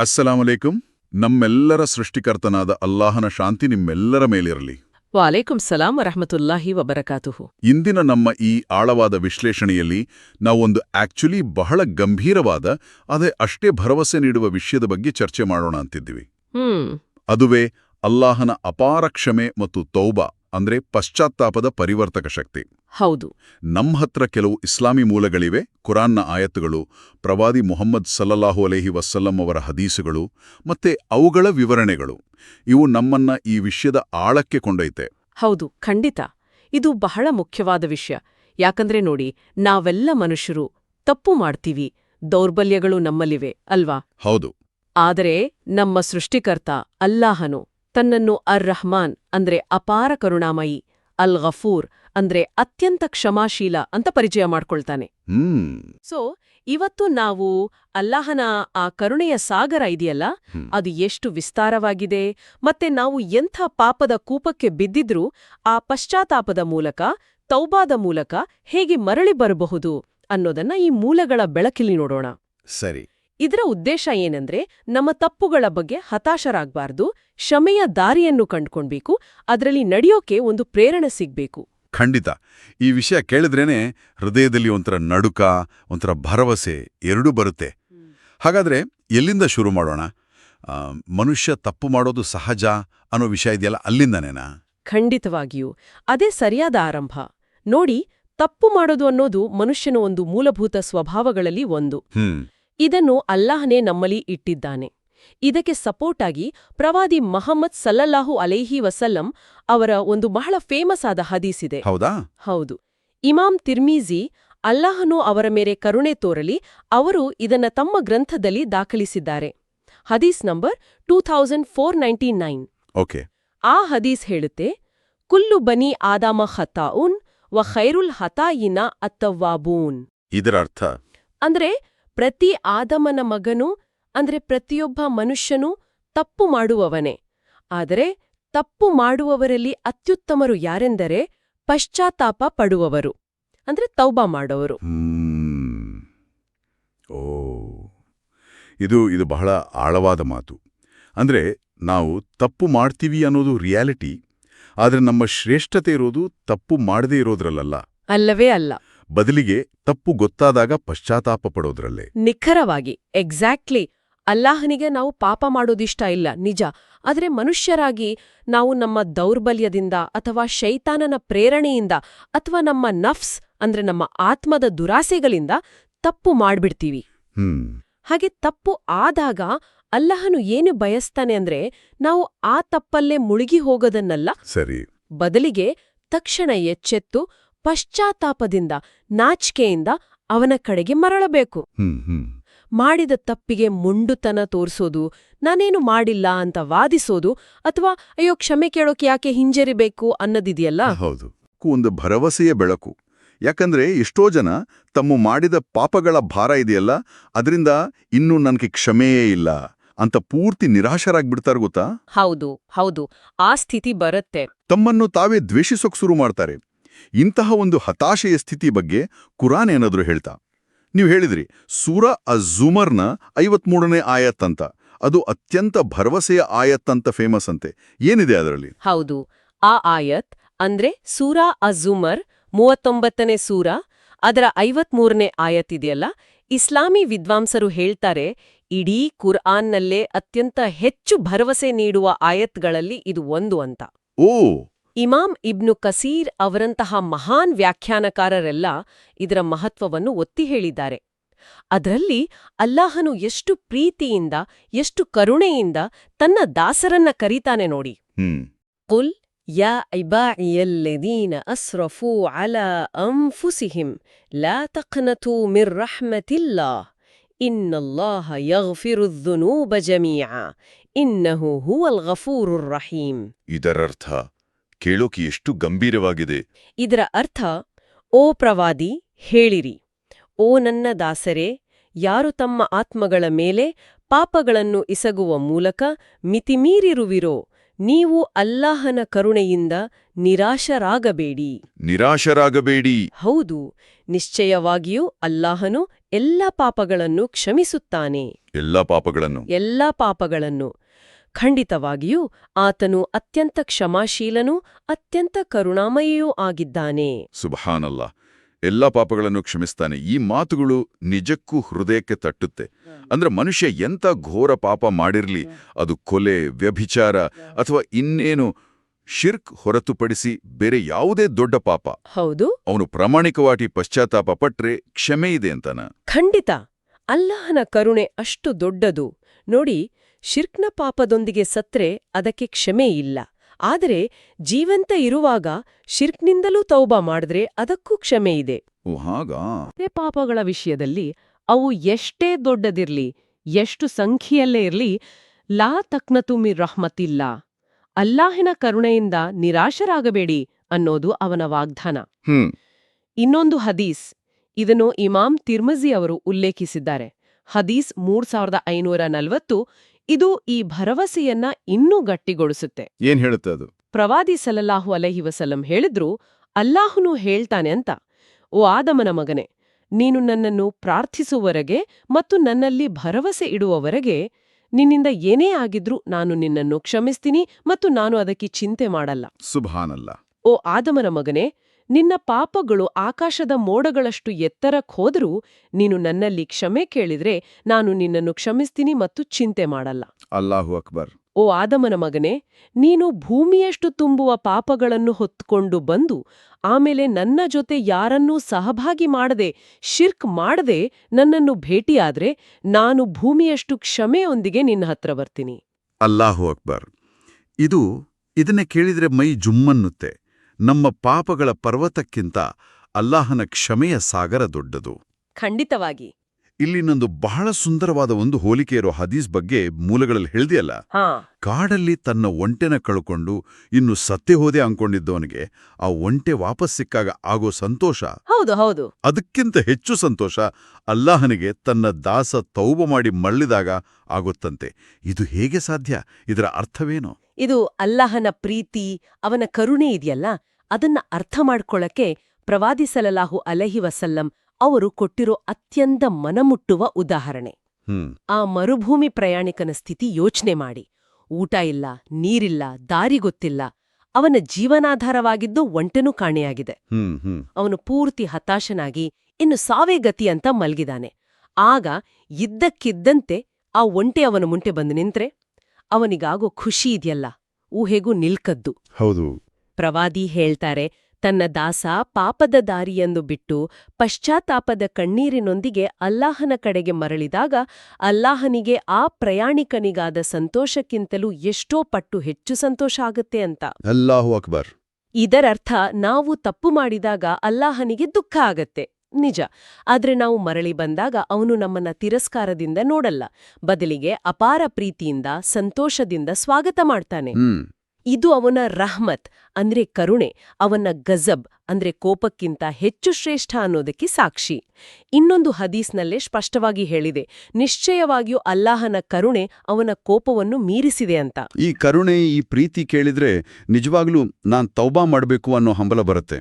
ಅಸ್ಸಲಾಮಲೈಕುಂ ನಮ್ಮೆಲ್ಲರ ಸೃಷ್ಟಿಕರ್ತನಾದ ಅಲ್ಲಾಹನ ಶಾಂತಿ ನಿಮ್ಮೆಲ್ಲರ ಮೇಲಿರಲಿ. ವಾಲೇಕುಂ ಸಲಾಂ ವರಹಮತುಲ್ಲಾಹಿ ವಬರಕಾತುಹು. ಇಂದಿನ ನಮ್ಮ ಈ ಆಳವಾದ ವಿಶ್ಲೇಷಣೆಯಲ್ಲಿ ನಾವೊಂದು ಆಕ್ಚುಲಿ ಬಹಳ ಗಂಭೀರವಾದ ಅದೇ ಅಷ್ಟೇ ಭರವಸೆ ನೀಡುವ ವಿಷಯದ ಬಗ್ಗೆ ಚರ್ಚೆ ಮಾಡೋಣ ಅಂತಿದ್ದೀವಿ. ಹ್ಮ್. ಅದುವೇ ಅಲ್ಲಾಹನ ಅಪಾರ ಕ್ಷಮೆ ಮತ್ತು ತೌಬಾ. ಅಂದ್ರೆ ಪಶ್ಚಾತ್ತಾಪದ ಪರಿವರ್ತಕ ಶಕ್ತಿ. ಹೌದು. ನಮ್ಮ ಹತ್ರ ಕೆಲವು ಇಸ್ಲಾಮಿ ಮೂಲಗಳಿವೆ ಕುರಾನ್ನ ಆಯತ್ತುಗಳು ಪ್ರವಾದಿ ಮೊಹಮ್ಮದ್ ಸಲ್ಲಲ್ಲಾಹು ಅಲೇಹಿ ವಸಲ್ಲಂ ಅವರ ಹದೀಸುಗಳು ಮತ್ತೆ ಅವುಗಳ ವಿವರಣೆಗಳು. ಇವು ನಮ್ಮನ್ನ ಈ ವಿಷಯದ ಆಳಕ್ಕೆ ಕೊಂಡೊಯ್ತೆ. ಹೌದು ಖಂಡಿತ. ಇದು ಬಹಳ ಮುಖ್ಯವಾದ ವಿಷಯ. ಯಾಕಂದ್ರೆ ನೋಡಿ ನಾವೆಲ್ಲ ಮನುಷ್ಯರು ತಪ್ಪು ಮಾಡ್ತೀವಿ ದೌರ್ಬಲ್ಯಗಳು ನಮ್ಮಲ್ಲಿವೆ ಅಲ್ವಾ? ಹೌದು. ಆದರೆ ನಮ್ಮ ಸೃಷ್ಟಿಕರ್ತ ಅಲ್ಲಾಹನು. ತನ್ನನ್ನು ಅರ್ ರಹಮಾನ್ ಅಂದ್ರೆ ಅಪಾರ ಕರುಣಾಮಯಿ ಅಲ್ ಗಫೂರ್ ಅಂದ್ರೆ ಅತ್ಯಂತ ಕ್ಷಮಾಶೀಲ ಅಂತ ಪರಿಚಯ ಮಾಡ್ಕೊಳ್ತಾನೆ. ಸೊ ಇವತ್ತು ನಾವು ಅಲ್ಲಾಹನ ಆ ಕರುಣೆಯ ಸಾಗರ ಇದೆಯಲ್ಲ ಅದು ಎಷ್ಟು ವಿಸ್ತಾರವಾಗಿದೆ ಮತ್ತೆ ನಾವು ಎಂಥ ಪಾಪದ ಕೂಪಕ್ಕೆ ಬಿದ್ದಿದ್ರೂ ಆ ಪಶ್ಚಾತ್ತಾಪದ ಮೂಲಕ ತೌಬಾದ ಮೂಲಕ ಹೇಗೆ ಮರಳಿ ಬರಬಹುದು ಅನ್ನೋದನ್ನ ಈ ಮೂಲಗಳ ಬೆಳಕಿಲಿ ನೋಡೋಣ. ಸರಿ. ಇದರ ಉದ್ದೇಶ ಏನಂದ್ರೆ ನಮ್ಮ ತಪ್ಪುಗಳ ಬಗ್ಗೆ ಹತಾಶರಾಗಬಾರ್ದು ಕ್ಷಮೆಯ ದಾರಿಯನ್ನು ಕಂಡ್ಕೊಳ್ಬೇಕು ಅದರಲ್ಲಿ ನಡೆಯೋಕೆ ಒಂದು ಪ್ರೇರಣೆ ಸಿಗ್ಬೇಕು. ಖಂಡಿತ. ಈ ವಿಷಯ ಕೇಳಿದ್ರೇನೆ ಹೃದಯದಲ್ಲಿ ಒಂಥರ ನಡುಕ ಒಂಥರ ಭರವಸೆ ಎರಡೂ ಬರುತ್ತೆ. ಹಾಗಾದ್ರೆ ಎಲ್ಲಿಂದ ಶುರು ಮಾಡೋಣ? ಮನುಷ್ಯ ತಪ್ಪು ಮಾಡೋದು ಸಹಜ ಅನ್ನೋ ವಿಷಯ ಇದೆಯಲ್ಲ ಅಲ್ಲಿಂದನೇನಾ? ಖಂಡಿತವಾಗಿಯೂ. ಅದೇ ಸರಿಯಾದ ಆರಂಭ. ನೋಡಿ ತಪ್ಪು ಮಾಡೋದು ಅನ್ನೋದು ಮನುಷ್ಯನ ಒಂದು ಮೂಲಭೂತ ಸ್ವಭಾವಗಳಲ್ಲಿ ಒಂದು. ಹ್ಮ್. ಇದನ್ನು ಅಲ್ಲಾಹನೇ ನಮ್ಮಲ್ಲಿ ಇಟ್ಟಿದ್ದಾನೆ. ಇದಕ್ಕೆ ಸಪೋರ್ಟ್ ಆಗಿ ಪ್ರವಾದಿ ಮಹಮ್ಮದ್ ಸಲ್ಲಲ್ಲಾಹು ಅಲೈಹಿ ವಸಲ್ಲಂ ಅವರ ಒಂದು ಬಹಳ ಫೇಮಸ್ ಆದ ಹದೀಸಿದೆ ಹೌದಾ? ಹೌದು. ಇಮಾಮ್ ತಿರ್ಮೀಜಿ ಅಲ್ಲಾಹನು ಅವರ ಮೇಲೆ ಕರುಣೆ ತೋರಲಿ ಅವರು ಇದನ್ನ ತಮ್ಮ ಗ್ರಂಥದಲ್ಲಿ ದಾಖಲಿಸಿದ್ದಾರೆ. ಹದೀಸ್ number two thousand four ninety nine okay. ಆ ಹದೀಸ್ ಹೇಳುತ್ತೆ ಕುಲ್ಲು ಬನಿ ಆದಾಮ ಹತಾಉನ್ ವ ಖೈರುಲ್ ಹತಾಯಿನ ಅತ್ತವ್ವಾಬೂನ್. ಇದರ ಅರ್ಥ ಅಂದ್ರೆ ಪ್ರತಿ ಆದಮನ ಮಗನು ಅಂದ್ರೆ ಪ್ರತಿಯೊಬ್ಬ ಮನುಷ್ಯನೂ ತಪ್ಪು ಮಾಡುವವನೇ. ಆದರೆ ತಪ್ಪು ಮಾಡುವವರಲ್ಲಿ ಅತ್ಯುತ್ತಮರು ಯಾರೆಂದರೆ ಪಶ್ಚಾತ್ತಾಪ ಪಡುವವರು. ಅಂದ್ರೆ ತೌಬಾ ಮಾಡೋರು. ಹ್ಮ್. ಓ. ಇದು ಇದು ಬಹಳ ಆಳವಾದ ಮಾತು. ಅಂದ್ರೆ ನಾವು ತಪ್ಪು ಮಾಡ್ತೀವಿ ಅನ್ನೋದು ರಿಯಾಲಿಟಿ ಆದರೆ ನಮ್ಮ ಶ್ರೇಷ್ಠತೆ ಇರೋದು ತಪ್ಪು ಮಾಡದೇ ಇರೋದ್ರಲ್ಲ ಅಲ್ಲವೇ ಅಲ್ಲ. ಬದಲಿಗೆ ತಪ್ಪು ಗೊತ್ತಾದಾಗ ಪಶ್ಚಾತ್ತಾಪ ಪಡೋದ್ರಲ್ಲೇ ನಿಖರವಾಗಿ ಎಕ್ಸಾಕ್ಟ್ಲಿ ಅಲ್ಲಾಹನಿಗೆ ನಾವು ಪಾಪ ಮಾಡೋದಿಷ್ಟ ಇಲ್ಲ ನಿಜ. ಆದರೆ ಮನುಷ್ಯರಾಗಿ ನಾವು ನಮ್ಮ ದೌರ್ಬಲ್ಯದಿಂದ ಅಥವಾ ಶೈತಾನನ ಪ್ರೇರಣೆಯಿಂದ ಅಥವಾ ನಮ್ಮ ನಫ್ಸ್ ಅಂದ್ರೆ ನಮ್ಮ ಆತ್ಮದ ದುರಾಸೆಗಳಿಂದ ತಪ್ಪು ಮಾಡ್ಬಿಡ್ತೀವಿ. ಹಾಗೆ ತಪ್ಪು ಆದಾಗ ಅಲ್ಲಹನು ಏನು ಬಯಸ್ತಾನೆ ಅಂದ್ರೆ ನಾವು ಆ ತಪ್ಪಲ್ಲೇ ಮುಳುಗಿ ಹೋಗೋದನ್ನಲ್ಲ ಸರಿ. ಬದಲಿಗೆ ತಕ್ಷಣ ಎಚ್ಚೆತ್ತು ಪಶ್ಚಾತ್ತಾಪದಿಂದ ನಾಚಿಕೆಯಿಂದ ಅವನ ಕಡೆಗೆ ಮರಳಬೇಕು. ಮಾಡಿದ ತಪ್ಪಿಗೆ ಮುಂಡುತನ ತೋರಿಸೋದು ನಾನೇನು ಮಾಡಿಲ್ಲ ಅಂತ ವಾದಿಸೋದು ಅಥವಾ ಅಯ್ಯೋ ಕ್ಷಮೆ ಕೇಳೋಕೆ ಯಾಕೆ ಹಿಂಜರಿಬೇಕು ಅನ್ನೋದಿದೆಯಲ್ಲ? ಹೌದು. ಒಂದು ಭರವಸೆಯ ಬೆಳಕು. ಯಾಕಂದ್ರೆ ಎಷ್ಟೋ ಜನ ತಮ್ಮ ಮಾಡಿದ ಪಾಪಗಳ ಭಾರ ಇದೆಯಲ್ಲ ಅದರಿಂದ ಇನ್ನೂ ನನಗೆ ಕ್ಷಮೆಯೇ ಇಲ್ಲ ಅಂತ ಪೂರ್ತಿ ನಿರಾಶರಾಗ್ಬಿಡ್ತಾರೆ ಗೊತ್ತಾ? ಹೌದು ಹೌದು. ಆ ಸ್ಥಿತಿ ಬರುತ್ತೆ. ತಮ್ಮನ್ನು ತಾವೇ ದ್ವೇಷಿಸೋಕ್ ಶುರು ಮಾಡ್ತಾರೆ. ಇಂತಹ ಒಂದು ಹತಾಶೆಯ ಸ್ಥಿತಿ ಬಗ್ಗೆ ಕುರಾನ್ ಏನಾದರೂ ಹೇಳ್ತಾ? ನೀವು ಹೇಳಿದ್ರಿ ಸೂರ ಅಜುಮರ್ನ ಐವತ್ಮೂರನೇ ಆಯತ್ ಅಂತ. ಅದು ಅತ್ಯಂತ ಭರವಸೆಯ ಆಯತ್ ಅಂತ ಫೇಮಸ್ ಅಂತೆ. ಏನಿದೆ ಅದರಲ್ಲಿ? ಹೌದು. ಆ ಆಯತ್ ಅಂದ್ರೆ ಸೂರಾ ಅಜುಮರ್ ಮೂವತ್ತೊಂಬತ್ತನೇ ಸೂರ ಅದರ ಐವತ್ಮೂರನೇ ಆಯತ್ ಇದೆಯಲ್ಲ? ಇಸ್ಲಾಮಿ ವಿದ್ವಾಂಸರು ಹೇಳ್ತಾರೆ ಇಡೀ ಕುರ್ಆನ್ನಲ್ಲೇ ಅತ್ಯಂತ ಹೆಚ್ಚು ಭರವಸೆ ನೀಡುವ ಆಯತ್ಗಳಲ್ಲಿ ಇದು ಒಂದು ಅಂತ. ಓ! ಇಮಾಮ್ ಇಬ್ನು ಕಸೀರ್ ಅವರಂತಹ ಮಹಾನ್ ವ್ಯಾಖ್ಯಾನಕಾರರೆಲ್ಲ ಇದರ ಮಹತ್ವವನ್ನು ಒತ್ತಿ ಹೇಳಿದ್ದಾರೆ. ಅದರಲ್ಲಿ ಅಲ್ಲಾಹನು ಎಷ್ಟು ಪ್ರೀತಿಯಿಂದ ಎಷ್ಟು ಕರುಣೆಯಿಂದ ತನ್ನ ದಾಸರನ್ನ ಕರೀತಾನೆ ನೋಡಿ. ಕುಲ್ ಯಾ ಇಬಾಯಿಯಲ್ಲೆದೀನ ಅಸ್ರಫೂ ಅಲ ಅಂಫುಸಿಹಿಂ ಲಾ ತಖ್ನತು ಮಿರ್ ರಹ್ಮತಿಲ್ಲಾ ಇನ್ನಲ್ಲಾಹ ಯಗ್ಫಿರು ಜಮೀಯ ಇನ್ನಹು ಹುವಲ್ ಗಫೂರುರ್ ರಹೀಮ್ ಇದರರ್ಥ ಕೇಳೋಕೆ ಎಷ್ಟು ಗಂಭೀರವಾಗಿದೆ. ಇದರ ಅರ್ಥ ಓ ಪ್ರವಾದಿ ಹೇಳಿರಿ. ಓ ನನ್ನ ದಾಸರೇ ಯಾರು ತಮ್ಮ ಆತ್ಮಗಳ ಮೇಲೆ ಪಾಪಗಳನ್ನು ಇಸಗುವ ಮೂಲಕ ಮಿತಿಮೀರಿರುವಿರೋ ನೀವು ಅಲ್ಲಾಹನ ಕರುಣೆಯಿಂದ ನಿರಾಶರಾಗಬೇಡಿ. ನಿರಾಶರಾಗಬೇಡಿ. ಹೌದು ನಿಶ್ಚಯವಾಗಿಯೂ ಅಲ್ಲಾಹನು ಎಲ್ಲ ಪಾಪಗಳನ್ನು ಕ್ಷಮಿಸುತ್ತಾನೆ. ಎಲ್ಲ ಪಾಪಗಳನ್ನು. ಎಲ್ಲ ಪಾಪಗಳನ್ನು. ಖಂಡಿತವಾಗಿಯೂ ಆತನು ಅತ್ಯಂತ ಕ್ಷಮಾಶೀಲನೂ ಅತ್ಯಂತ ಕರುಣಾಮಯಿಯೂ ಆಗಿದ್ದಾನೆ. ಸುಬಹಾನಲ್ಲ ಎಲ್ಲ ಪಾಪಗಳನ್ನು ಕ್ಷಮಿಸ್ತಾನೆ. ಈ ಮಾತುಗಳು ನಿಜಕ್ಕೂ ಹೃದಯಕ್ಕೆ ತಟ್ಟುತ್ತೆ. ಅಂದ್ರೆ ಮನುಷ್ಯ ಎಂತ ಘೋರ ಪಾಪ ಮಾಡಿರ್ಲಿ ಅದು ಕೊಲೆ ವ್ಯಭಿಚಾರ ಅಥವಾ ಇನ್ನೇನು ಶಿರ್ಕ್ ಹೊರತುಪಡಿಸಿ ಬೇರೆ ಯಾವುದೇ ದೊಡ್ಡ ಪಾಪ. ಹೌದು. ಅವನು ಪ್ರಾಮಾಣಿಕವಾಗಿ ಪಶ್ಚಾತ್ತಾಪ ಪಟ್ರೆ ಕ್ಷಮೆ ಇದೆ ಅಂತಾನ. ಖಂಡಿತ. ಅಲ್ಲಾಹನ ಕರುಣೆ ಅಷ್ಟು ದೊಡ್ಡದು. ನೋಡಿ ಶಿರ್ಕ್ನ ಪಾಪದೊಂದಿಗೆ ಸತ್ರೆ ಅದಕ್ಕೆ ಕ್ಷಮೆ ಇಲ್ಲ. ಆದರೆ ಜೀವಂತ ಇರುವಾಗ ಶಿರ್ಕ್ನಿಂದಲೂ ತೌಬಾ ಮಾಡಿದ್ರೆ ಅದಕ್ಕೂ ಕ್ಷಮೆ ಇದೆ. ಪಾಪಗಳ ವಿಷಯದಲ್ಲಿ ಅವು ಎಷ್ಟೇ ದೊಡ್ಡದಿರ್ಲಿ ಎಷ್ಟು ಸಂಖ್ಯೆಯಲ್ಲೇ ಇರ್ಲಿ ಲಾ ತಕ್ನತು ಮಿರ್ ರಹ್ಮತಿಲ್ಲ. ಅಲ್ಲಾಹಿನ ಕರುಣೆಯಿಂದ ನಿರಾಶರಾಗಬೇಡಿ ಅನ್ನೋದು ಅವನ ವಾಗ್ದಾನ. ಇನ್ನೊಂದು ಹದೀಸ್ ಇದನ್ನು ಇಮಾಮ್ ತಿರ್ಮಜಿ ಅವರು ಉಲ್ಲೇಖಿಸಿದ್ದಾರೆ. ಹದೀಸ್ ಮೂರ್ ಸಾವಿರದ ಐನೂರ ನಲವತ್ತು ಇದು ಈ ಭರವಸೆಯನ್ನ ಇನ್ನೂ ಗಟ್ಟಿಗೊಳಿಸುತ್ತೆ. ಏನ್ ಹೇಳುತ್ತೆ ಅದು? ಪ್ರವಾದಿ ಸಲಲ್ಲಾಹು ಅಲಹಿ ವಸಲಂ ಹೇಳಿದ್ರು ಅಲ್ಲಾಹುನು ಹೇಳ್ತಾನೆ ಅಂತ. ಓ ಆದಮನ ಮಗನೆ ನೀನು ನನ್ನನ್ನು ಪ್ರಾರ್ಥಿಸುವವರೆಗೆ ಮತ್ತು ನನ್ನಲ್ಲಿ ಭರವಸೆ ಇಡುವವರೆಗೆ ನಿನ್ನಿಂದ ಏನೇ ಆಗಿದ್ರೂ ನಾನು ನಿನ್ನನ್ನು ಕ್ಷಮಿಸ್ತೀನಿ ಮತ್ತು ನಾನು ಅದಕ್ಕೆ ಚಿಂತೆ ಮಾಡಲ್ಲ. ಸುಭಾನಲ್ಲ. ಓ ಆದಮನ ಮಗನೆ ನಿನ್ನ ಪಾಪಗಳು ಆಕಾಶದ ಮೋಡಗಳಷ್ಟು ಎತ್ತರಕ್ಕೆ ಹೋದರೂ ನೀನು ನನ್ನಲ್ಲಿ ಕ್ಷಮೆ ಕೇಳಿದ್ರೆ ನಾನು ನಿನ್ನನ್ನು ಕ್ಷಮಿಸ್ತೀನಿ ಮತ್ತು ಚಿಂತೆ ಮಾಡಲ್ಲ. ಅಲ್ಲಾಹು ಅಕ್ಬರ್. ಓ ಆದಮನ ಮಗನೇ ನೀನು ಭೂಮಿಯಷ್ಟು ತುಂಬುವ ಪಾಪಗಳನ್ನು ಹೊತ್ಕೊಂಡು ಬಂದು ಆಮೇಲೆ ನನ್ನ ಜೊತೆ ಯಾರನ್ನೂ ಸಹಭಾಗಿ ಮಾಡದೆ ಶಿರ್ಕ್ ಮಾಡದೆ ನನ್ನನ್ನು ಭೇಟಿಯಾದ್ರೆ ನಾನು ಭೂಮಿಯಷ್ಟು ಕ್ಷಮೆಯೊಂದಿಗೆ ನಿನ್ನ ಹತ್ರ ಬರ್ತೀನಿ. ಅಲ್ಲಾಹು ಅಕ್ಬರ್. ಇದು ಇದನ್ನೇ ಕೇಳಿದ್ರೆ ಮೈ ಜುಮ್ಮನ್ನುತ್ತೆ. ನಮ್ಮ ಪಾಪಗಳ ಪರ್ವತಕ್ಕಿಂತ ಅಲ್ಲಾಹನ ಕ್ಷಮೆಯ ಸಾಗರ ದೊಡ್ಡದು. ಖಂಡಿತವಾಗಿ. ಇಲ್ಲಿ ನಂದು ಬಹಳ ಸುಂದರವಾದ ಒಂದು ಹೋಲಿಕೆ ಇರೋ ಹದೀಸ್ ಬಗ್ಗೆ ಮೂಲಗಳಲ್ಲಿ ಹೇಳ್ದಿಯಲ್ಲ? ಕಾಡಲ್ಲಿ ತನ್ನ ಒಂಟೆನ ಕಳ್ಕೊಂಡು ಇನ್ನು ಸತ್ತೇ ಹೋದೆ ಅಂದ್ಕೊಂಡಿದ್ದವನಿಗೆ ಆ ಒಂಟೆ ವಾಪಸ್ ಸಿಕ್ಕಾಗ ಆಗೋ ಸಂತೋಷ? ಹೌದು ಹೌದು. ಅದಕ್ಕಿಂತ ಹೆಚ್ಚು ಸಂತೋಷ ಅಲ್ಲಾಹನಿಗೆ ತನ್ನ ದಾಸ ತೌಬ ಮಾಡಿ ಮರಳಿದಾಗ ಆಗುತ್ತಂತೆ. ಇದು ಹೇಗೆ ಸಾಧ್ಯ? ಇದರ ಅರ್ಥವೇನು? ಇದು ಅಲ್ಲಾಹನ ಪ್ರೀತಿ ಅವನ ಕರುಣೆ ಇದೆಯಲ್ಲ? ಅದನ್ನ ಅರ್ಥ ಮಾಡ್ಕೊಳ್ಳಕ್ಕೆ ಪ್ರವಾದಿ ಸಲಲಾಹು ಅಲಹಿ ವಸಲ್ಲಂ ಅವರು ಕೊಟ್ಟಿರೋ ಅತ್ಯಂತ ಮನಮುಟ್ಟುವ ಉದಾಹರಣೆ. ಆ ಮರುಭೂಮಿ ಪ್ರಯಾಣಿಕನ ಸ್ಥಿತಿ ಯೋಚನೆ ಮಾಡಿ. ಊಟ ಇಲ್ಲ ನೀರಿಲ್ಲ ದಾರಿ ಗೊತ್ತಿಲ್ಲ. ಅವನ ಜೀವನಾಧಾರವಾಗಿದ್ದು ಒಂಟೆನೂ ಕಾಣೆಯಾಗಿದೆ. ಅವನು ಪೂರ್ತಿ ಹತಾಶನಾಗಿ ಇನ್ನು ಸಾವೇ ಗತಿ ಅಂತ ಮಲ್ಗಿದಾನೆ. ಆಗ ಇದ್ದಕ್ಕಿದ್ದಂತೆ ಆ ಒಂಟೆ ಅವನ ಮುಂಟೆ ಬಂದು ನಿಂತ್ರೆ. ಅವನಿಗಾಗೋ ಖುಷಿ ಇದೆಯಲ್ಲ ಊಹೆಗೂ ನಿಲ್ಕದ್ದು. ಹೌದು. ಪ್ರವಾದಿ ಹೇಳ್ತಾರೆ ತನ್ನ ದಾಸ ಪಾಪದ ದಾರಿಯನ್ನು ಬಿಟ್ಟು ಪಶ್ಚಾತ್ತಾಪದ ಕಣ್ಣೀರಿನೊಂದಿಗೆ ಅಲ್ಲಾಹನ ಕಡೆಗೆ ಮರಳಿದಾಗ ಅಲ್ಲಾಹನಿಗೆ ಆ ಪ್ರಯಾಣಿಕನಿಗಾದ ಸಂತೋಷಕ್ಕಿಂತಲೂ ಎಷ್ಟೋ ಪಟ್ಟು ಹೆಚ್ಚು ಸಂತೋಷ ಆಗುತ್ತೆ ಅಂತ. ಅಲ್ಲಾಹು ಅಕ್ಬರ್. ಇದರರ್ಥ ನಾವು ತಪ್ಪು ಮಾಡಿದಾಗ ಅಲ್ಲಾಹನಿಗೆ ದುಃಖ ಆಗತ್ತೆ. ನಿಜ. ಆದ್ರೆ ನಾವು ಮರಳಿ ಬಂದಾಗ ಅವನು ನಮ್ಮನ್ನ ತಿರಸ್ಕಾರದಿಂದ ನೋಡಲ್ಲ. ಬದಲಿಗೆ ಅಪಾರ ಪ್ರೀತಿಯಿಂದ ಸಂತೋಷದಿಂದ ಸ್ವಾಗತ ಮಾಡ್ತಾನೆ. ಇದು ಅವನ ರಹಮತ್, ಅಂದ್ರೆ ಕರುಣೆ, ಅವನ ಗಜಬ್, ಅಂದ್ರೆ ಕೋಪಕ್ಕಿಂತ ಹೆಚ್ಚು ಶ್ರೇಷ್ಠ ಅನ್ನೋದಕ್ಕೆ ಸಾಕ್ಷಿ. ಇನ್ನೊಂದು ಹದೀಸ್ನಲ್ಲೇ ಸ್ಪಷ್ಟವಾಗಿ ಹೇಳಿದೆ, ನಿಶ್ಚಯವಾಗಿಯೂ ಅಲ್ಲಾಹನ ಕರುಣೆ ಅವನ ಕೋಪವನ್ನು ಮೀರಿಸಿದೆ ಅಂತ. ಈ ಕರುಣೆ, ಈ ಪ್ರೀತಿ ಕೇಳಿದ್ರೆ ನಿಜವಾಗ್ಲೂ ನಾನ್ ತೌಬಾ ಮಾಡಬೇಕು ಅನ್ನೋ ಹಂಬಲ ಬರುತ್ತೆ.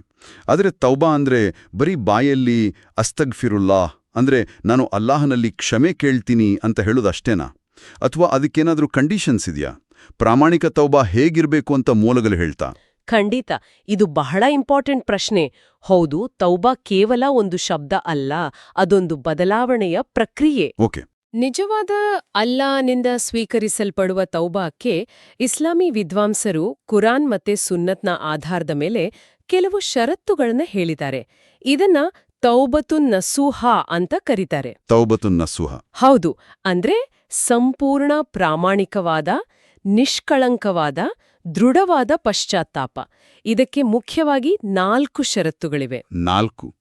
ಆದರೆ ತೌಬಾ ಅಂದ್ರೆ ಬರೀ ಬಾಯಲ್ಲಿ ಅಸ್ತಗ್ಫಿರುಲ್ಲಾ, ಅಂದ್ರೆ ನಾನು ಅಲ್ಲಾಹನಲ್ಲಿ ಕ್ಷಮೆ ಕೇಳ್ತೀನಿ ಅಂತ ಹೇಳೋದಷ್ಟೇನಾ ಅಥವಾ ಅದಕ್ಕೇನಾದರೂ ಕಂಡೀಷನ್ಸ್ ಇದೆಯಾ? ಪ್ರಾಮಾಣಿಕ ತೌಬಾ ಹೇಗಿರಬೇಕು ಅಂತ ಮೂಲಗಳು ಹೇಳ್ತಾ. ಖಂಡಿತ. ಇದು ಬಹಳ ಇಂಪಾರ್ಟೆಂಟ್ ಪ್ರಶ್ನೆ. ಹೌದು ತೌಬಾ ಕೇವಲ ಒಂದು ಶಬ್ದ ಅಲ್ಲ ಅದೊಂದು ಬದಲಾವಣೆಯ ಪ್ರಕ್ರಿಯೆ. ಓಕೆ. ನಿಜವಾದ ಅಲ್ಲಾನಿಂದ ಸ್ವೀಕರಿಸಲ್ಪಡುವ ತೌಬಾಕ್ಕೆ ಇಸ್ಲಾಮಿ ವಿದ್ವಾಂಸರು ಕುರಾನ್ ಮತ್ತೆ ಸುನ್ನತ್ನ ಆಧಾರದ ಮೇಲೆ ಕೆಲವು ಷರತ್ತುಗಳನ್ನು ಹೇಳಿದ್ದಾರೆ. ಇದನ್ನ ತೌಬತುನ್ ನಸೂಹ ಅಂತ ಕರೀತಾರೆ. ತೌಬತುನ್ ನಸುಹ. ಹೌದು ಅಂದ್ರೆ ಸಂಪೂರ್ಣ ಪ್ರಾಮಾಣಿಕವಾದ ನಿಷ್ಕಳಂಕವಾದ ದೃಢವಾದ ಪಶ್ಚಾತ್ತಾಪ. ಇದಕ್ಕೆ ಮುಖ್ಯವಾಗಿ ನಾಲ್ಕು ಷರತ್ತುಗಳಿವೆ. ನಾಲ್ಕು.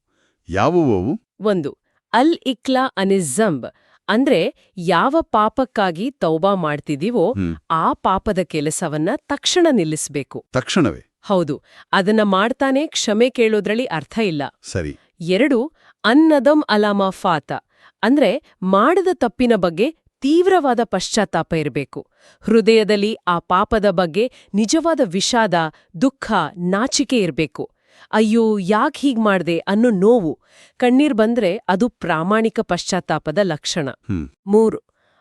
ಯಾವುವು ಒಂದು ಅಲ್ ಇಕ್ಲಾ ಅನಿಜಂಬ್ ಅಂದ್ರೆ ಯಾವ ಪಾಪಕ್ಕಾಗಿ ತೌಬಾ ಮಾಡ್ತಿದೀವೋ ಆ ಪಾಪದ ಕೆಲಸವನ್ನ ತಕ್ಷಣ ನಿಲ್ಲಿಸಬೇಕು. ತಕ್ಷಣವೇ. ಹೌದು ಅದನ್ನ ಮಾಡ್ತಾನೆ ಕ್ಷಮೆ ಕೇಳೋದ್ರಲ್ಲಿ ಅರ್ಥ ಇಲ್ಲ. ಸರಿ. ಎರಡು ಅನ್ನದಂ ಅಲಾಮಾ ಫಾತ ಅಂದ್ರೆ ಮಾಡದ ತಪ್ಪಿನ ಬಗ್ಗೆ ತೀವ್ರವಾದ ಪಶ್ಚಾತ್ತಾಪ ಇರಬೇಕು. ಹೃದಯದಲ್ಲಿ ಆ ಪಾಪದ ಬಗ್ಗೆ ನಿಜವಾದ ವಿಷಾದ ದುಃಖ ನಾಚಿಕೆ ಇರಬೇಕು. ಅಯ್ಯೋ ಯಾಕೆ ಹೀಗ್ ಮಾಡ್ದೆ ಅನ್ನೋ ನೋವು. ಕಣ್ಣೀರ್ ಬಂದ್ರೆ ಅದು ಪ್ರಾಮಾಣಿಕ ಪಶ್ಚಾತ್ತಾಪದ ಲಕ್ಷಣ. ಮೂರು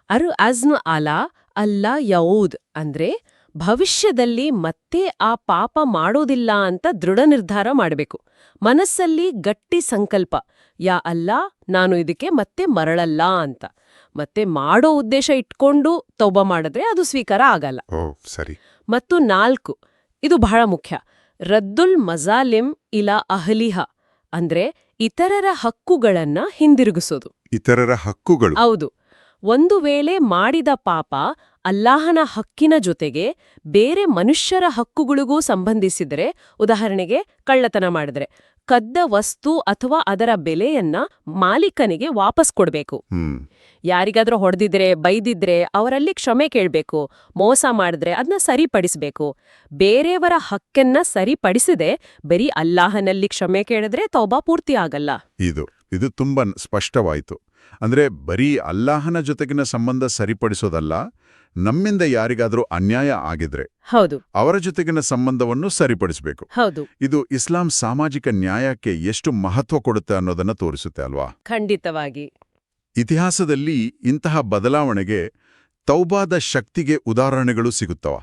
ಅರು ಅಜ್ನ ಅಲಾ ಅಲ್ಲ ಯೌದ್ ಅಂದ್ರೆ ಭವಿಷ್ಯದಲ್ಲಿ ಮತ್ತೆ ಆ ಪಾಪ ಮಾಡೋದಿಲ್ಲ ಅಂತ ದೃಢ ನಿರ್ಧಾರ ಮಾಡಬೇಕು. ಮನಸ್ಸಲ್ಲಿ ಗಟ್ಟಿ ಸಂಕಲ್ಪ ಯಾ ಅಲ್ಲ ನಾನು ಇದಕ್ಕೆ ಮತ್ತೆ ಮರಳಲ್ಲ ಅಂತ. ಮತ್ತೆ ಮಾಡೋ ಉದ್ದೇಶ ಇಟ್ಕೊಂಡು ತೌಬ ಮಾಡಿದ್ರೆ ಅದು ಸ್ವೀಕಾರ ಆಗಲ್ಲ. ಸರಿ. ಮತ್ತು ನಾಲ್ಕು ಇದು ಬಹಳ ಮುಖ್ಯ ರದ್ದುಲ್ ಮಜಾಲಿಂ ಇಲ ಅಹಲಿಹ ಅಂದ್ರೆ ಇತರರ ಹಕ್ಕುಗಳನ್ನ ಹಿಂದಿರುಗಿಸೋದು. ಇತರರ ಹಕ್ಕುಗಳು. ಹೌದು. ಒಂದು ವೇಳೆ ಮಾಡಿದ ಪಾಪ ಅಲ್ಲಾಹನ ಹಕ್ಕಿನ ಜೊತೆಗೆ ಬೇರೆ ಮನುಷ್ಯರ ಹಕ್ಕುಗಳಿಗೂ ಸಂಬಂಧಿಸಿದರೆ ಉದಾಹರಣೆಗೆ ಕಳ್ಳತನ ಮಾಡಿದರೆ ಕದ್ದ ವಸ್ತು ಅಥವಾ ಅದರ ಬೆಲೆಯನ್ನ ಮಾಲೀಕನಿಗೆ ವಾಪಸ್ ಕೊಡಬೇಕು. ಯಾರಿಗಾದರೂ ಹೊಡೆದಿದ್ರೆ ಬೈದಿದ್ರೆ ಅವರಲ್ಲಿ ಕ್ಷಮೆ ಕೇಳಬೇಕು ಮೋಸ ಮಾಡಿದ್ರೆ ಅದನ್ನ ಸರಿಪಡಿಸಬೇಕು. ಬೇರೆಯವರ ಹಕ್ಕನ್ನ ಸರಿಪಡಿಸದೆ ಬರೀ ಅಲ್ಲಾಹನಲ್ಲಿ ಕ್ಷಮೆ ಕೇಳಿದ್ರೆ ತೌಬಾ ಪೂರ್ತಿ ಆಗಲ್ಲ. ಇದು ಇದು ತುಂಬಾ ಸ್ಪಷ್ಟವಾಯಿತು. ಅಂದ್ರೆ ಬರೀ ಅಲ್ಲಾಹನ ಜೊತೆಗಿನ ಸಂಬಂಧ ಸರಿಪಡಿಸೋದಲ್ಲ ನಮ್ಮಿಂದ ಯಾರಿಗಾದರೂ ಅನ್ಯಾಯ ಆಗಿದ್ರೆ ಹೌದು. ಅವರ ಜೊತೆಗಿನ ಸಂಬಂಧವನ್ನು ಸರಿಪಡಿಸಬೇಕು. ಹೌದು. ಇದು ಇಸ್ಲಾಂ ಸಾಮಾಜಿಕ ನ್ಯಾಯಕ್ಕೆ ಎಷ್ಟು ಮಹತ್ವ ಕೊಡುತ್ತೆ ಅನ್ನೋದನ್ನ ತೋರಿಸುತ್ತೆ ಅಲ್ವಾ? ಖಂಡಿತವಾಗಿ. ಇತಿಹಾಸದಲ್ಲಿ ಇಂತಹ ಬದಲಾವಣೆಗೆ ತೌಬಾದ ಶಕ್ತಿಗೆ ಉದಾಹರಣೆಗಳು ಸಿಗುತ್ತವ.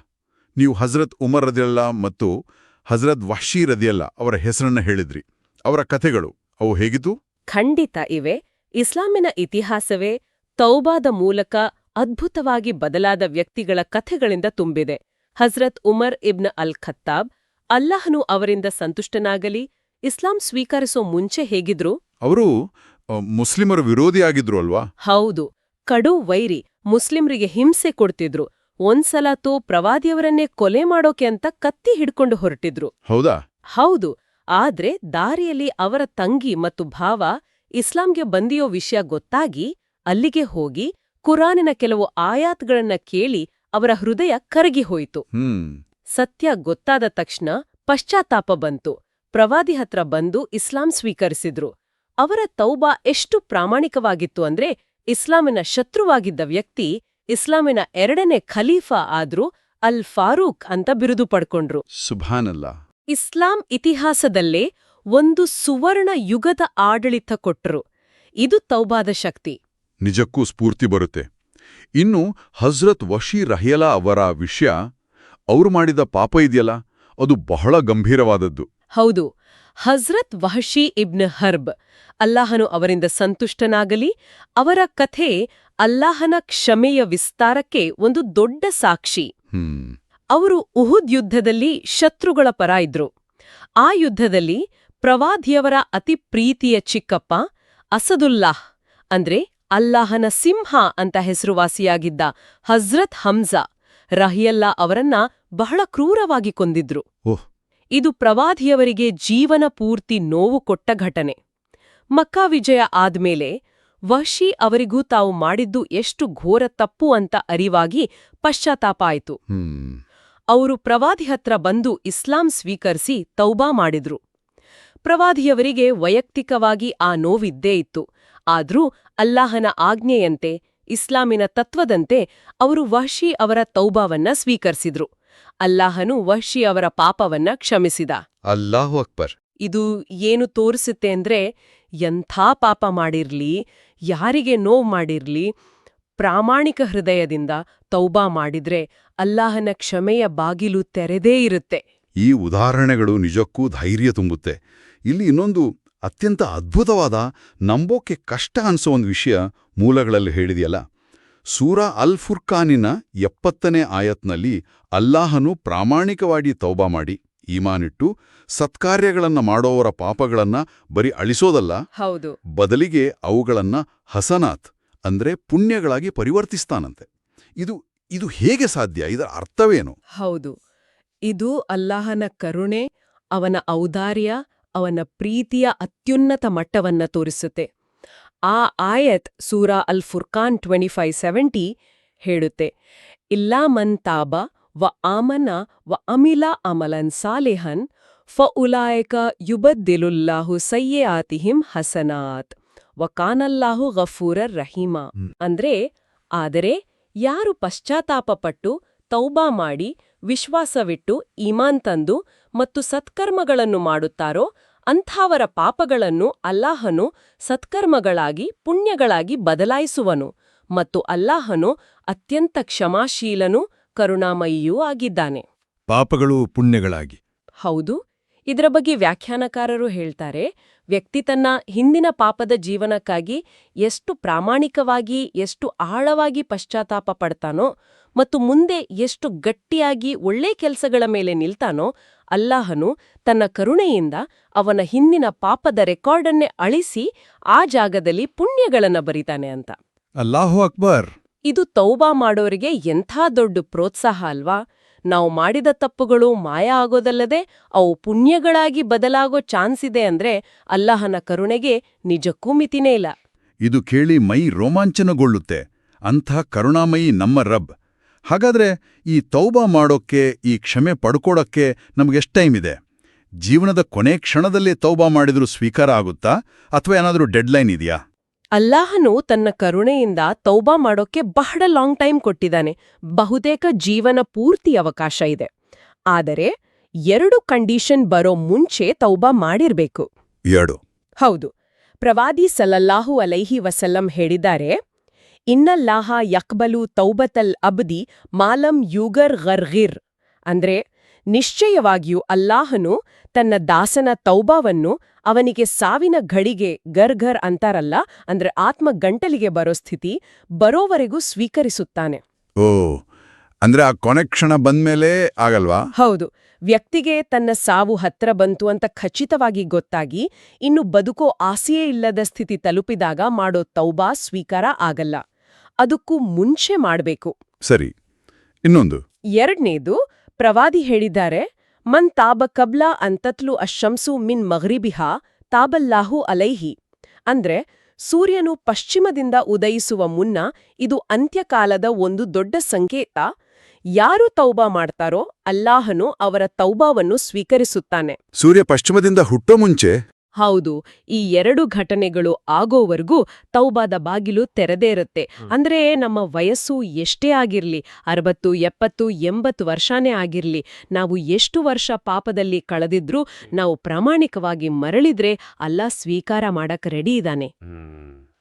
ನೀವು ಹಜರತ್ ಉಮರ್ ರದಿಯಲ್ಲ ಮತ್ತು ಹಜರತ್ ವಹಶಿ ರದಿಯಲ್ಲ ಅವರ ಹೆಸರನ್ನ ಹೇಳಿದ್ರಿ. ಅವರ ಕಥೆಗಳು ಅವು ಹೇಗಿದ್ದು? ಖಂಡಿತ ಇವೆ. ಇಸ್ಲಾಮಿನ ಇತಿಹಾಸವೇ ತೌಬಾದ ಮೂಲಕ ಅದ್ಭುತವಾಗಿ ಬದಲಾದ ವ್ಯಕ್ತಿಗಳ ಕಥೆಗಳಿಂದ ತುಂಬಿದೆ. ಹಜ್ರತ್ ಉಮರ್ ಇಬ್ನ್ ಅಲ್ ಖತ್ತಾಬ್ ಅಲ್ಲಾಹನು ಅವರಿಂದ ಸಂತುಷ್ಟನಾಗಲಿ ಇಸ್ಲಾಂ ಸ್ವೀಕರಿಸೋ ಮುಂಚೆ ಹೇಗಿದ್ರು? ಅವರು ಮುಸ್ಲಿಮರ ವಿರೋಧಿಯಾಗಿದ್ರು ಅಲ್ವಾ? ಹೌದು ಕಡು ವೈರಿ ಮುಸ್ಲಿಮರಿಗೆ ಹಿಂಸೆ ಕೊಡ್ತಿದ್ರು. ಒಂದ್ಸಲ ತೋ ಪ್ರವಾದಿಯವರನ್ನೇ ಕೊಲೆ ಮಾಡೋಕೆ ಅಂತ ಕತ್ತಿ ಹಿಡ್ಕೊಂಡು ಹೊರಟಿದ್ರು. ಹೌದಾ? ಹೌದು ಆದ್ರೆ ದಾರಿಯಲ್ಲಿ ಅವರ ತಂಗಿ ಮತ್ತು ಭಾವ ಇಸ್ಲಾಂಗೆ ಬಂದಿಯೋ ವಿಷಯ ಗೊತ್ತಾಗಿ ಅಲ್ಲಿಗೆ ಹೋಗಿ ಕುರಾನಿನ ಕೆಲವು ಆಯಾತ್ಗಳನ್ನ ಕೇಳಿ ಅವರ ಹೃದಯ ಕರಗಿ ಹೋಯಿತು. ಹ್ಮ್. ಸತ್ಯ ಗೊತ್ತಾದ ತಕ್ಷಣ ಪಶ್ಚಾತ್ತಾಪ ಬಂತು. ಪ್ರವಾದಿ ಹತ್ರ ಬಂದು ಇಸ್ಲಾಂ ಸ್ವೀಕರಿಸಿದ್ರು. ಅವರ ತೌಬಾ ಎಷ್ಟು ಪ್ರಾಮಾಣಿಕವಾಗಿತ್ತು ಅಂದ್ರೆ ಇಸ್ಲಾಮಿನ ಶತ್ರುವಾಗಿದ್ದ ವ್ಯಕ್ತಿ ಇಸ್ಲಾಮಿನ ಎರಡನೇ ಖಲೀಫಾ ಆದ್ರೂ ಅಲ್ ಫಾರೂಕ್ ಅಂತ ಬಿರುದು ಪಡ್ಕೊಂಡ್ರು. ಸುಭಾನಲ್ಲ. ಇಸ್ಲಾಂ ಇತಿಹಾಸದಲ್ಲೇ ಒಂದು ಸುವರ್ಣ ಯುಗದ ಆಡಳಿತ ಕೊಟ್ಟರು ಇದು ತೌಬಾದ ಶಕ್ತಿ. ನಿಜಕ್ಕೂ ಸ್ಫೂರ್ತಿ ಬರುತ್ತೆ. ಇನ್ನು ಹಜ್ರತ್ ವಶಿ ರಹಿಯಲಾ ಅವರ ವಿಷಯ ಅವ್ರು ಮಾಡಿದ ಪಾಪ ಇದೆಯಲ್ಲ ಅದು ಬಹಳ ಗಂಭೀರವಾದದ್ದು. ಹೌದು ಹಜ್ರತ್ ವಹಶಿ ಇಬ್ನ್ ಹರ್ಬ್ ಅಲ್ಲಾಹನು ಅವರಿಂದ ಸಂತುಷ್ಟನಾಗಲಿ ಅವರ ಕಥೆ ಅಲ್ಲಾಹನ ಕ್ಷಮೆಯ ವಿಸ್ತಾರಕ್ಕೆ ಒಂದು ದೊಡ್ಡ ಸಾಕ್ಷಿ. ಅವರು ಉಹುದ್ ಯುದ್ಧದಲ್ಲಿ ಶತ್ರುಗಳ ಪರ ಇದ್ರು. ಆ ಯುದ್ಧದಲ್ಲಿ ಪ್ರವಾದಿಯವರ ಅತಿ ಪ್ರೀತಿಯ ಚಿಕ್ಕಪ್ಪ ಅಸದುಲ್ಲಾಹ್ ಅಂದ್ರೆ ಅಲ್ಲಾಹನ ಸಿಂಹ ಅಂತ ಹೆಸರುವಾಸಿಯಾಗಿದ್ದ ಹಜ್ರತ್ ಹಮ್ಜಾ ರಹಿಯಲ್ಲಾ ಅವರನ್ನ ಬಹಳ ಕ್ರೂರವಾಗಿ ಕೊಂದಿದ್ರು. ಇದು ಪ್ರವಾದಿಯವರಿಗೆ ಜೀವನ ಪೂರ್ತಿ ನೋವು ಕೊಟ್ಟ ಘಟನೆ. ಮಕ್ಕಾ ವಿಜಯ ಆದ್ಮೇಲೆ ವಶಿ ಅವರಿಗೂ ತಾವು ಮಾಡಿದ್ದು ಎಷ್ಟು ಘೋರ ತಪ್ಪು ಅಂತ ಅರಿವಾಗಿ ಪಶ್ಚಾತ್ತಾಪ ಆಯಿತು. ಅವರು ಪ್ರವಾದಿ ಹತ್ರ ಬಂದು ಇಸ್ಲಾಂ ಸ್ವೀಕರಿಸಿ ತೌಬಾ ಮಾಡಿದ್ರು. ಪ್ರವಾದಿಯವರಿಗೆ ವೈಯಕ್ತಿಕವಾಗಿ ಆ ನೋವಿದ್ದೇ ಇತ್ತು. ಆದ್ರೂ ಅಲ್ಲಾಹನ ಆಜ್ಞೆಯಂತೆ ಇಸ್ಲಾಮಿನ ತತ್ವದಂತೆ ಅವರು ವಹಶಿ ಅವರ ತೌಬಾವನ್ನ ಸ್ವೀಕರಿಸಿದ್ರು. ಅಲ್ಲಾಹನು ವಹಶಿ ಅವರ ಪಾಪವನ್ನ ಕ್ಷಮಿಸಿದ. ಅಲ್ಲಾಹು ಅಕ್ಬರ್. ಇದು ಏನು ತೋರಿಸುತ್ತೆ ಅಂದ್ರೆ ಎಂಥ ಪಾಪ ಮಾಡಿರ್ಲಿ ಯಾರಿಗೆ ನೋವು ಮಾಡಿರ್ಲಿ ಪ್ರಾಮಾಣಿಕ ಹೃದಯದಿಂದ ತೌಬಾ ಮಾಡಿದ್ರೆ ಅಲ್ಲಾಹನ ಕ್ಷಮೆಯ ಬಾಗಿಲು ತೆರೆದೇ ಇರುತ್ತೆ. ಈ ಉದಾಹರಣೆಗಳು ನಿಜಕ್ಕೂ ಧೈರ್ಯ ತುಂಬುತ್ತೆ. ಇಲ್ಲಿ ಇನ್ನೊಂದು ಅತ್ಯಂತ ಅದ್ಭುತವಾದ ನಂಬೋಕೆ ಕಷ್ಟ ಅನಿಸೋ ಒಂದು ವಿಷಯ ಮೂಲಗಳಲ್ಲಿ ಹೇಳಿದೆಯಲ್ಲ. ಸೂರ ಅಲ್ ಫುರ್ಖಾನಿನ ಎಪ್ಪತ್ತನೇ ಆಯತ್ನಲ್ಲಿ ಅಲ್ಲಾಹನು ಪ್ರಾಮಾಣಿಕವಾಗಿ ತೌಬಾ ಮಾಡಿ ಈಮಾನಿಟ್ಟು ಸತ್ಕಾರ್ಯಗಳನ್ನ ಮಾಡೋವರ ಪಾಪಗಳನ್ನ ಬರೀ ಅಳಿಸೋದಲ್ಲ ಹೌದು. ಬದಲಿಗೆ ಅವುಗಳನ್ನ ಹಸನಾತ್ ಅಂದ್ರೆ ಪುಣ್ಯಗಳಾಗಿ ಪರಿವರ್ತಿಸ್ತಾನಂತೆ. ಇದು ಇದು ಹೇಗೆ ಸಾಧ್ಯ? ಇದರ ಅರ್ಥವೇನು? ಹೌದು. ಇದು ಅಲ್ಲಾಹನ ಕರುಣೆ ಅವನ ಔದಾರ್ಯ ಅವನ ಪ್ರೀತಿಯ ಅತ್ಯುನ್ನತ ಮಟ್ಟವನ್ನ ತೋರಿಸುತ್ತೆ. ಆ ಆಯತ್ ಸೂರಾ ಅಲ್ ಫುರ್ಖಾನ್ ಟ್ವೆಂಟಿ ಫೈವ್ ಸೆವೆಂಟಿ ಹೇಳುತ್ತೆ ಇಲ್ಲಾ ಮನ್ ತಾಬ ವ ಆಮನ ವ ಅಮಿಲ ಅಮಲನ್ ಸಾಲೆಹನ್ ಫ ಉಲಾಯಕ ಯುಬದ್ದಿಲುಲ್ಲಾಹು ಸಯ್ಯೆ ಆತಿಹಿಂ ಹಸನಾತ್ ವ ಕಾನಲ್ಲಾಹು ಗಫೂರರ್ ರಹೀಮ. ಅಂದ್ರೆ ಆದರೆ ಯಾರು ಪಶ್ಚಾತ್ತಾಪಪಟ್ಟು ತೌಬಾ ಮಾಡಿ ವಿಶ್ವಾಸವಿಟ್ಟು ಈಮಾನ್ ತಂದು ಮತ್ತು ಸತ್ಕರ್ಮಗಳನ್ನು ಮಾಡುತ್ತಾರೋ ಅಂಥವರ ಪಾಪಗಳನ್ನು ಅಲ್ಲಾಹನು ಸತ್ಕರ್ಮಗಳಾಗಿ ಪುಣ್ಯಗಳಾಗಿ ಬದಲಾಯಿಸುವನು ಮತ್ತು ಅಲ್ಲಾಹನು ಅತ್ಯಂತ ಕ್ಷಮಾಶೀಲನೂ ಕರುಣಾಮಯಿಯೂ ಆಗಿದ್ದಾನೆ. ಪಾಪಗಳು ಪುಣ್ಯಗಳಾಗಿ. ಹೌದು ಇದರ ಬಗ್ಗೆ ವ್ಯಾಖ್ಯಾನಕಾರರು ಹೇಳ್ತಾರೆ ವ್ಯಕ್ತಿ ತನ್ನ ಹಿಂದಿನ ಪಾಪದ ಜೀವನಕ್ಕಾಗಿ ಎಷ್ಟು ಪ್ರಾಮಾಣಿಕವಾಗಿ ಎಷ್ಟು ಆಳವಾಗಿ ಪಶ್ಚಾತ್ತಾಪ ಪಡ್ತಾನೋ ಮತ್ತು ಮುಂದೆ ಎಷ್ಟು ಗಟ್ಟಿಯಾಗಿ ಒಳ್ಳೆ ಕೆಲಸಗಳ ಮೇಲೆ ನಿಲ್ತಾನೋ ಅಲ್ಲಾಹನು ತನ್ನ ಕರುಣೆಯಿಂದ ಅವನ ಹಿಂದಿನ ಪಾಪದ ರೆಕಾರ್ಡನ್ನೇ ಅಳಿಸಿ ಆ ಜಾಗದಲ್ಲಿ ಪುಣ್ಯಗಳನ್ನ ಬರೀತಾನೆ ಅಂತ. ಅಲ್ಲಾಹು ಅಕ್ಬರ್. ಇದು ತೌಬಾ ಮಾಡೋರಿಗೆ ಎಂಥ ದೊಡ್ಡ ಪ್ರೋತ್ಸಾಹ ಅಲ್ವಾ? ನಾವು ಮಾಡಿದ ತಪ್ಪುಗಳು ಮಾಯ ಆಗೋದಲ್ಲದೆ ಅವು ಪುಣ್ಯಗಳಾಗಿ ಬದಲಾಗೋ ಚಾನ್ಸ್ ಇದೆ ಅಂದ್ರೆ ಅಲ್ಲಾಹನ ಕರುಣೆಗೆ ನಿಜಕ್ಕೂ ಮಿತಿನೇ ಇಲ್ಲ. ಇದು ಕೇಳಿ ಮೈ ರೋಮಾಂಚನಗೊಳ್ಳುತ್ತೆ. ಅಂಥ ಕರುಣಾಮಯಿ ನಮ್ಮ ರಬ್. ಹಾಗಾದ್ರೆ ಈ ತೌಬಾ ಮಾಡೋಕ್ಕೆ ಈ ಕ್ಷಮೆ ಪಡ್ಕೊಡಕ್ಕೆ ನಮಗೆಷ್ಟು ಟೈಮ್ ಇದೆ? ಜೀವನದ ಕೊನೆ ಕ್ಷಣದಲ್ಲೇ ತೌಬಾ ಮಾಡಿದರೂ ಸ್ವೀಕಾರ ಆಗುತ್ತಾ? ಅಥವಾ ಏನಾದರೂ ಡೆಡ್ಲೈನ್ ಇದೆಯಾ? ಅಲ್ಲಾಹನು ತನ್ನ ಕರುಣೆಯಿಂದ ತೌಬಾ ಮಾಡೋಕೆ ಬಹಳ ಲಾಂಗ್ ಟೈಮ್ ಕೊಟ್ಟಿದ್ದಾನೆ. ಬಹುತೇಕ ಜೀವನ ಪೂರ್ತಿ ಅವಕಾಶ ಇದೆ. ಆದರೆ ಎರಡು ಕಂಡೀಷನ್ ಬರೋ ಮುಂಚೆ ತೌಬಾ ಮಾಡಿರ್ಬೇಕು. ಎರಡು. ಹೌದು. ಪ್ರವಾದಿ ಸಲಲ್ಲಾಹು ಅಲೈಹಿ ವಸಲ್ಲಂ ಹೇಳಿದ್ದಾರೆ ಇನ್ನಲ್ಲಾಹ ಯಕ್ಬಲು ತೌಬತಲ್ ಅಬ್ದಿ ಮಾಲಂ ಯುಗರ್ ಗರ್ಗಿರ್. ಅಂದ್ರೆ ನಿಶ್ಚಯವಾಗಿಯೂ ಅಲ್ಲಾಹನು ತನ್ನ ದಾಸನ ತೌಬಾವನ್ನು ಅವನಿಗೆ ಸಾವಿನ ಘಳಿಗೆ ಗರ್ಘರ್ ಅಂತಾರಲ್ಲ ಅಂದ್ರೆ ಆತ್ಮ ಗಂಟಲಿಗೆ ಬರೋ ಸ್ಥಿತಿ ಬರೋವರೆಗೂ ಸ್ವೀಕರಿಸುತ್ತಾನೆ. ಓ ಅಂದ್ರೆ ಆ ಕೊನೆಕ್ಷಣ ಬಂದ್ಮೇಲೆ ಆಗಲ್ವಾ? ಹೌದು ವ್ಯಕ್ತಿಗೆ ತನ್ನ ಸಾವು ಹತ್ರ ಬಂತು ಅಂತ ಖಚಿತವಾಗಿ ಗೊತ್ತಾಗಿ ಇನ್ನು ಬದುಕೋ ಆಸೆಯೇ ಇಲ್ಲದ ಸ್ಥಿತಿ ತಲುಪಿದಾಗ ಮಾಡೋ ತೌಬಾ ಸ್ವೀಕಾರ ಆಗಲ್ಲ. ಅದಕ್ಕೂ ಮುಂಚೆ ಮಾಡಬೇಕು. ಸರಿ ಇನ್ನೊಂದು. ಎರಡನೇದು ಪ್ರವಾದಿ ಹೇಳಿದ್ದಾರೆ ಮನ್ ತಾಬ ಕಬ್ಲಾ ಅಂತತ್ಲು ಅಶಂಸು ಮಿನ್ ಮಗ್ರಿಬಿಹಾ ತಾಬಲ್ಲಾಹು ಅಲೈಹಿ. ಅಂದ್ರೆ ಸೂರ್ಯನು ಪಶ್ಚಿಮದಿಂದ ಉದಯಿಸುವ ಮುನ್ನ ಇದು ಅಂತ್ಯಕಾಲದ ಒಂದು ದೊಡ್ಡ ಸಂಕೇತ. ಯಾರು ತೌಬಾ ಮಾಡ್ತಾರೋ ಅಲ್ಲಾಹನು ಅವರ ತೌಬಾವನ್ನು ಸ್ವೀಕರಿಸುತ್ತಾನೆ. ಸೂರ್ಯ ಪಶ್ಚಿಮದಿಂದ ಹುಟ್ಟೋ ಮುಂಚೆ ಹೌದು ಈ ಎರಡು ಘಟನೆಗಳು ಆಗೋವರೆಗೂ ತೌಬಾದ ಬಾಗಿಲು ತೆರೆದೇ ಇರುತ್ತೆ. ಅಂದ್ರೆ ನಮ್ಮ ವಯಸ್ಸು ಎಷ್ಟೇ ಆಗಿರ್ಲಿ ಅರವತ್ತು ಎಪ್ಪತ್ತು ಎಂಬತ್ತು ವರ್ಷನೇ ಆಗಿರ್ಲಿ ನಾವು ಎಷ್ಟು ವರ್ಷ ಪಾಪದಲ್ಲಿ ಕಳೆದಿದ್ರೂ ನಾವು ಪ್ರಾಮಾಣಿಕವಾಗಿ ಮರಳಿದ್ರೆ ಅಲ್ಲ ಸ್ವೀಕಾರ ಮಾಡಕ್ ರೆಡಿ ಇದ್ದಾನೆ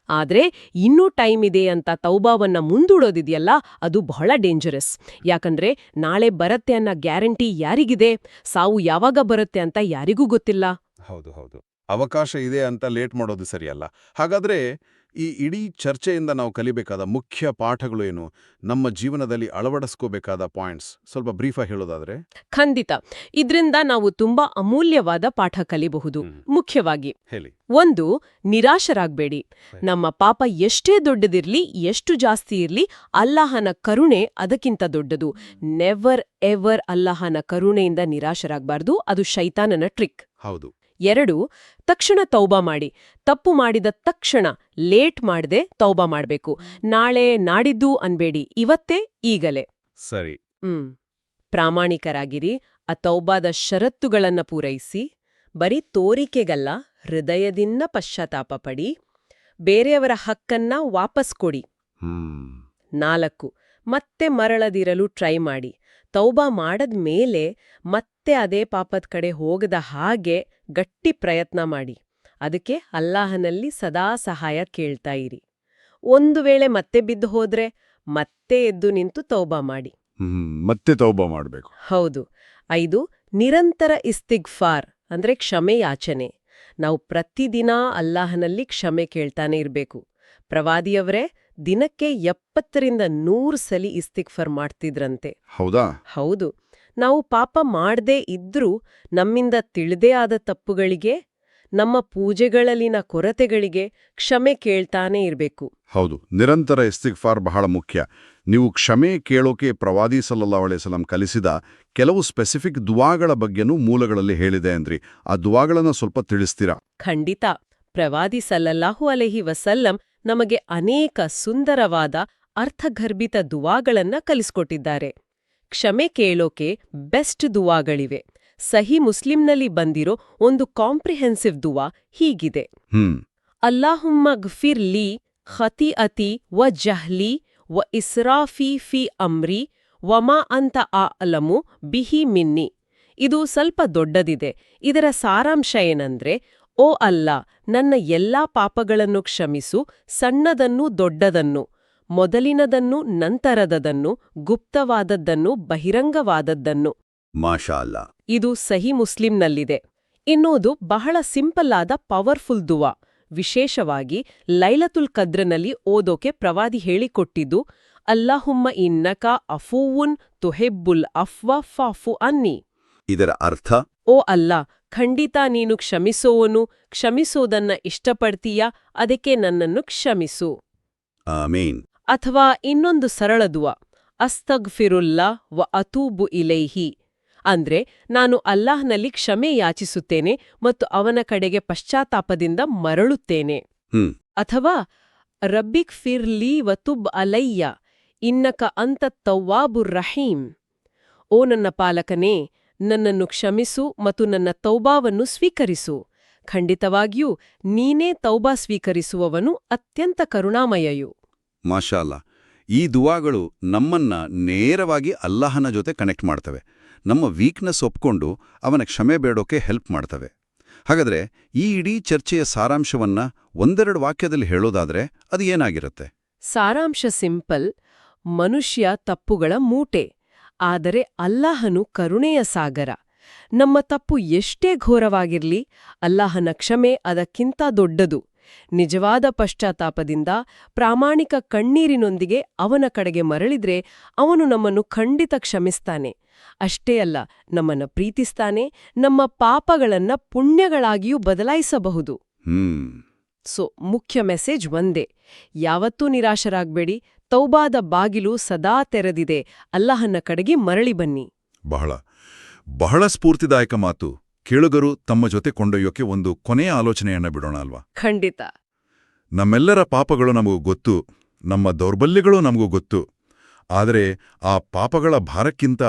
ಆದ್ರೆ ಇನ್ನೂ ಟೈಮ್ ಇದೆ ಅಂತ ತೌಬಾವನ್ನ ಮುಂದೂಡೋದಿದೆಯಲ್ಲ ಅದು ಬಹಳ ಡೇಂಜರಸ್. ಯಾಕಂದ್ರೆ ನಾಳೆ ಬರತ್ತೆ ಅನ್ನೋ ಗ್ಯಾರಂಟಿ ಯಾರಿಗಿದೆ? ಸಾವು ಯಾವಾಗ ಬರುತ್ತೆ ಅಂತ ಯಾರಿಗೂ ಗೊತ್ತಿಲ್ಲ. ಹೌದು ಹೌದು. ಅವಕಾಶ ಇದೆ ಅಂತ ಲೇಟ್ ಮಾಡೋದು ಸರಿಯಲ್ಲ. ಹಾಗಾದ್ರೆ ಈ ಇಡೀ ಚರ್ಚೆಯಿಂದ ನಾವು ಕಲಿಬೇಕಾದ ಮುಖ್ಯ ಪಾಠಗಳು ಏನು? ನಮ್ಮ ಜೀವನದಲ್ಲಿ ಅಳವಡಿಸ್ಕೋಬೇಕಾದ ಪಾಯಿಂಟ್ಸ್ ಸ್ವಲ್ಪ ಬ್ರೀಫಾಗಿ ಹೇಳೋದಾದ್ರೆ? ಖಂಡಿತ. ಇದ್ರಿಂದ ನಾವು ತುಂಬಾ ಅಮೂಲ್ಯವಾದ ಪಾಠ ಕಲಿಬಹುದು. ಮುಖ್ಯವಾಗಿ ಹೇಳಿ. ಒಂದು ನಿರಾಶರಾಗಬೇಡಿ. ನಮ್ಮ ಪಾಪ ಎಷ್ಟೇ ದೊಡ್ಡದಿರ್ಲಿ ಎಷ್ಟು ಜಾಸ್ತಿ ಇರ್ಲಿ ಅಲ್ಲಾಹನ ಕರುಣೆ ಅದಕ್ಕಿಂತ ದೊಡ್ಡದು. ನೆವರ್ ಎವರ್ ಅಲ್ಲಾಹನ ಕರುಣೆಯಿಂದ ನಿರಾಶರಾಗಬಾರ್ದು. ಅದು ಶೈತಾನನ ಟ್ರಿಕ್ ಹೌದು. ಎರಡು ತಕ್ಷಣ ತೌಬಾ ಮಾಡಿ. ತಪ್ಪು ಮಾಡಿದ ತಕ್ಷಣ ಲೇಟ್ ಮಾಡದೆ ತೌಬಾ ಮಾಡಬೇಕು. ನಾಳೆ ನಾಡಿದ್ದು ಅನ್ಬೇಡಿ ಇವತ್ತೇ ಈಗಲೇ. ಸರಿ. ಹ್ಮ್. ಪ್ರಾಮಾಣಿಕರಾಗಿರಿ ಆ ತೌಬಾದ ಷರತ್ತುಗಳನ್ನ ಪೂರೈಸಿ ಬರೀ ತೋರಿಕೆಗಲ್ಲ ಹೃದಯದಿಂದ ಪಶ್ಚಾತ್ತಾಪ ಪಡಿ ಬೇರೆಯವರ ಹಕ್ಕನ್ನ ವಾಪಸ್ ಕೊಡಿ. ನಾಲ್ಕು ಮತ್ತೆ ಮರಳದಿರಲು ಟ್ರೈ ಮಾಡಿ. ತೌಬಾ ಮಾಡದ ಮೇಲೆ ಮತ್ತೆ ಅದೇ ಪಾಪದ ಕಡೆ ಹೋಗದ ಹಾಗೆ ಗಟ್ಟಿ ಪ್ರಯತ್ನ ಮಾಡಿ. ಅದಕ್ಕೆ ಅಲ್ಲಾಹನಲ್ಲಿ ಸದಾ ಸಹಾಯ ಕೇಳ್ತಾ ಇರಿ. ಒಂದು ವೇಳೆ ಮತ್ತೆ ಬಿದ್ದು ಹೋದ್ರೆ ಮತ್ತೆ ಎದ್ದು ನಿಂತು ತೌಬಾ ಮಾಡಿ. ಮತ್ತೆ ತೌಬಾ ಮಾಡಬೇಕು. ಹೌದು. ಐದು ನಿರಂತರ ಇಸ್ತಿಗ್ಫಾರ್ ಅಂದ್ರೆ ಕ್ಷಮೆ ಯಾಚನೆ. ನಾವು ಪ್ರತಿದಿನ ಅಲ್ಲಾಹನಲ್ಲಿ ಕ್ಷಮೆ ಕೇಳ್ತಾನೆ ಇರಬೇಕು. ಪ್ರವಾದಿಯವರೇ ದಿನಕ್ಕೆ ಎಪ್ಪತ್ತರಿಂದ ನೂರು ಸಲಿ ಇಸ್ತಿಗ್ಫಾರ್ ಮಾಡ್ತಿದ್ರಂತೆ. ಹೌದಾ? ಹೌದು. ನಾವು ಪಾಪ ಮಾಡದೇ ಇದ್ರೂ ನಮ್ಮಿಂದ ತಿಳಿದೇ ಆದ ತಪ್ಪುಗಳಿಗೆ ನಮ್ಮ ಪೂಜೆಗಳಲ್ಲಿನ ಕೊರತೆಗಳಿಗೆ ಕ್ಷಮೆ ಕೇಳ್ತಾನೇ ಇರಬೇಕು. ಹೌದು. ನಿರಂತರ ಇಸ್ತಿಗ್ಫಾರ್ ಬಹಳ ಮುಖ್ಯ. ನೀವು ಕ್ಷಮೆ ಕೇಳೋಕೆ ಪ್ರವಾದಿ ಸಲ್ಲಾ ಅಲೈಸಲಂ ಕಲಿಸಿದ ಕೆಲವು ಸ್ಪೆಸಿಫಿಕ್ ದುವಾಗಳ ಬಗ್ಗೆನೂ ಮೂಲಗಳಲ್ಲಿ ಹೇಳಿದೆ ಅಂದ್ರಿ. ಆ ದುವಾಗಳನ್ನ ಸ್ವಲ್ಪ ತಿಳಿಸ್ತೀರಾ? ಖಂಡಿತ. ಪ್ರವಾದಿ ಸಲ್ಲಲ್ಲಾಹು ಅಲೆಹಿ ವಸಲ್ಲಂ ನಮಗೆ ಅನೇಕ ಸುಂದರವಾದ ಅರ್ಥಗರ್ಭಿತ ದುವಾಗಳನ್ನ ಕಲಿಸ್ಕೊಟ್ಟಿದ್ದಾರೆ. ಕ್ಷಮೆ ಕೇಳೋಕೆ ಬೆಸ್ಟ್ ದುವಾಗಳಿವೆ. ಸಹಿ ಮುಸ್ಲಿಂನಲ್ಲಿ ಬಂದಿರೋ ಒಂದು ಕಾಂಪ್ರಿಹೆನ್ಸಿವ್ ದುವಾ ಹೀಗಿದೆ. ಹ್ಮ್. ಅಲ್ಲಾಹುಮ್ಮ ಗ್ಫಿರ್ ಲೀ ಖತಿ ಅತಿ ವ ಜಹ್ಲಿ ವ ಇಸ್ರಾಫಿ ಫಿ ಅಮ್ರಿ ವಮಾ ಅಂತ ಆ ಅಲಮು ಬಿಹಿ ಮಿನ್ನಿ. ಇದು ಸ್ವಲ್ಪ ದೊಡ್ಡದಿದೆ. ಇದರ ಸಾರಾಂಶ ಏನಂದ್ರೆ ಓ ಅಲ್ಲ ನನ್ನ ಎಲ್ಲಾ ಪಾಪಗಳನ್ನು ಕ್ಷಮಿಸು ಸಣ್ಣದನ್ನು ದೊಡ್ಡದನ್ನು ಮೊದಲಿನದನ್ನು ನಂತರದದನ್ನು ಗುಪ್ತವಾದದ್ದನ್ನು ಬಹಿರಂಗವಾದದ್ದನ್ನು. ಮಾಶಾಲ್ಲ ಇದು ಸಹಿ ಮುಸ್ಲಿಂನಲ್ಲಿದೆ. ಇನ್ನೋದು ಬಹಳ ಸಿಂಪಲ್ ಆದ ಪವರ್ಫುಲ್ ದುವಾ. ವಿಶೇಷವಾಗಿ ಲೈಲತುಲ್ ಕದ್ರನಲ್ಲಿ ಓದೋಕೆ ಪ್ರವಾದಿ ಹೇಳಿಕೊಟ್ಟಿದ್ದು ಅಲ್ಲಾಹುಮ್ಮ ಇನ್ನಕ ಅಫೂವುನ್ ತುಹೆಬ್ಬುಲ್ ಅಫ್ವಾ ಫಾಫು ಅನ್ನಿ ಇದರ ಅರ್ಥ? ಓ ಅಲ್ಲ ಖಂಡಿತ ನೀನು ಕ್ಷಮಿಸೋವನು ಕ್ಷಮಿಸೋದನ್ನ ಇಷ್ಟಪಡ್ತೀಯ ಅದಕ್ಕೆ ನನ್ನನ್ನು ಕ್ಷಮಿಸು. ಆಮೀನ್. ಅಥವಾ ಇನ್ನೊಂದು ಸರಳದುವ ಅಸ್ತಗ್ ಅಸ್ತಗ್ಫಿರುಲ್ಲಾ ವ ಅತೂಬು ಇಲೈಹಿ. ಅಂದ್ರೆ ನಾನು ಅಲ್ಲಾಹ್ನಲ್ಲಿ ಕ್ಷಮೆ ಯಾಚಿಸುತ್ತೇನೆ ಮತ್ತು ಅವನ ಕಡೆಗೆ ಪಶ್ಚಾತ್ತಾಪದಿಂದ ಮರಳುತ್ತೇನೆ. ಅಥವಾ ರಬ್ಬಿಕ್ ಫಿರ್ಲಿ ವತುಬ್ ಅಲಯ್ಯ ಇನ್ನಕ ಅಂತ ತವ್ವಾಬುರ್ ರಹೀಂ. ಓ ನನ್ನ ಪಾಲಕನೇ ನನ್ನನ್ನು ಕ್ಷಮಿಸು ಮತ್ತು ನನ್ನ ತೌಬಾವನ್ನು ಸ್ವೀಕರಿಸು. ಖಂಡಿತವಾಗಿಯೂ ನೀನೇ ತೌಬಾ ಸ್ವೀಕರಿಸುವವನು ಅತ್ಯಂತ ಕರುಣಾಮಯಯು. ಮಾಶಾಲ ಅಲ್ಲ ಈ ದುವಾಗಳು ನಮ್ಮನ್ನ ನೇರವಾಗಿ ಅಲ್ಲಾಹನ ಜೊತೆ ಕನೆಕ್ಟ್ ಮಾಡ್ತವೆ. ನಮ್ಮ ವೀಕ್ನೆಸ್ ಒಪ್ಕೊಂಡು ಅವನ ಕ್ಷಮೆ ಬೇಡೋಕೆ ಹೆಲ್ಪ್ ಮಾಡ್ತವೆ. ಹಾಗಾದ್ರೆ ಈ ಇಡೀ ಚರ್ಚೆಯ ಸಾರಾಂಶವನ್ನ ಒಂದೆರಡು ವಾಕ್ಯದಲ್ಲಿ ಹೇಳೋದಾದ್ರೆ ಅದು ಏನಾಗಿರುತ್ತೆ? ಸಾರಾಂಶ ಸಿಂಪಲ್ ಮನುಷ್ಯ ತಪ್ಪುಗಳ ಮೂಟೆ. ಆದರೆ ಅಲ್ಲಾಹನು ಕರುಣೆಯ ಸಾಗರ. ನಮ್ಮ ತಪ್ಪು ಎಷ್ಟೇ ಘೋರವಾಗಿರ್ಲಿ ಅಲ್ಲಾಹನ ಕ್ಷಮೆ ಅದಕ್ಕಿಂತ ದೊಡ್ಡದು. ನಿಜವಾದ ಪಶ್ಚಾತ್ತಾಪದಿಂದ ಪ್ರಾಮಾಣಿಕ ಕಣ್ಣೀರಿನೊಂದಿಗೆ ಅವನ ಕಡೆಗೆ ಮರಳಿದ್ರೆ ಅವನು ನಮ್ಮನ್ನು ಖಂಡಿತ ಕ್ಷಮಿಸ್ತಾನೆ. ಅಷ್ಟೇ ಅಲ್ಲ ನಮ್ಮನ್ನು ಪ್ರೀತಿಸ್ತಾನೆ ನಮ್ಮ ಪಾಪಗಳನ್ನ ಪುಣ್ಯಗಳಾಗಿಯೂ ಬದಲಾಯಿಸಬಹುದು. ಸೊ ಮುಖ್ಯ ಮೆಸೇಜ್ ಒಂದೇ. ಯಾವತ್ತೂ ನಿರಾಶರಾಗ್ಬೇಡಿ ತೌಬಾದ ಬಾಗಿಲು ಸದಾ ತೆರೆದಿದೆ. ಅಲ್ಲಹನ್ನ ಕಡೆಗೆ ಮರಳಿ ಬನ್ನಿ. ಬಹಳ ಬಹಳ ಸ್ಫೂರ್ತಿದಾಯಕ ಮಾತು. ಕೇಳುಗರು ತಮ್ಮ ಜೊತೆ ಕೊಂಡೊಯ್ಯೋಕೆ ಒಂದು ಕೊನೆಯ ಆಲೋಚನೆಯನ್ನ ಬಿಡೋಣ ಅಲ್ವಾ? ಖಂಡಿತ. ನಮ್ಮೆಲ್ಲರ ಪಾಪಗಳು ನಮಗೂ ಗೊತ್ತು ನಮ್ಮ ದೌರ್ಬಲ್ಯಗಳು ನಮಗೂ ಗೊತ್ತು. ಆದರೆ ಆ ಪಾಪಗಳ ಭಾರಕ್ಕಿಂತ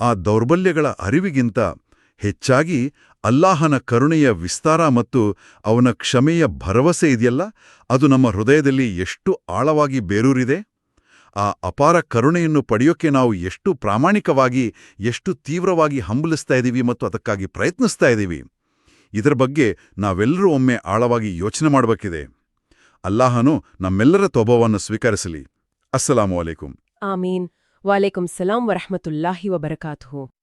ಆ ದೌರ್ಬಲ್ಯಗಳ ಅರಿವಿಗಿಂತ ಹೆಚ್ಚಾಗಿ ಅಲ್ಲಾಹನ ಕರುಣೆಯ ವಿಸ್ತಾರ ಮತ್ತು ಅವನ ಕ್ಷಮೆಯ ಭರವಸೆ ಇದೆಯಲ್ಲ? ಅದು ನಮ್ಮ ಹೃದಯದಲ್ಲಿ ಎಷ್ಟು ಆಳವಾಗಿ ಬೇರೂರಿದೆ? ಆ ಅಪಾರ ಕರುಣೆಯನ್ನು ಪಡೆಯೋಕೆ ನಾವು ಎಷ್ಟು ಪ್ರಾಮಾಣಿಕವಾಗಿ, ಎಷ್ಟು ತೀವ್ರವಾಗಿ ಹಂಬಲಿಸ್ತಾ ಇದ್ದೀವಿ ಮತ್ತು ಅದಕ್ಕಾಗಿ ಪ್ರಯತ್ನಿಸ್ತಾ ಇದ್ದೀವಿ ಇದರ ಬಗ್ಗೆ ನಾವೆಲ್ಲರೂ ಒಮ್ಮೆ ಆಳವಾಗಿ ಯೋಚನೆ ಮಾಡಬೇಕಿದೆ. ಅಲ್ಲಾಹನು ನಮ್ಮೆಲ್ಲರ ತೊಬವನ್ನು ಸ್ವೀಕರಿಸಲಿ. ಅಸ್ಸಲಾಮು ಅಲೈಕುಂ ಆಮೀನ್. ವಾಲೇಕುಂ ಸಲಾಂ ವರಹಮತುಲ್ಲಾಹಿ ವಬರಕಾತುಹು.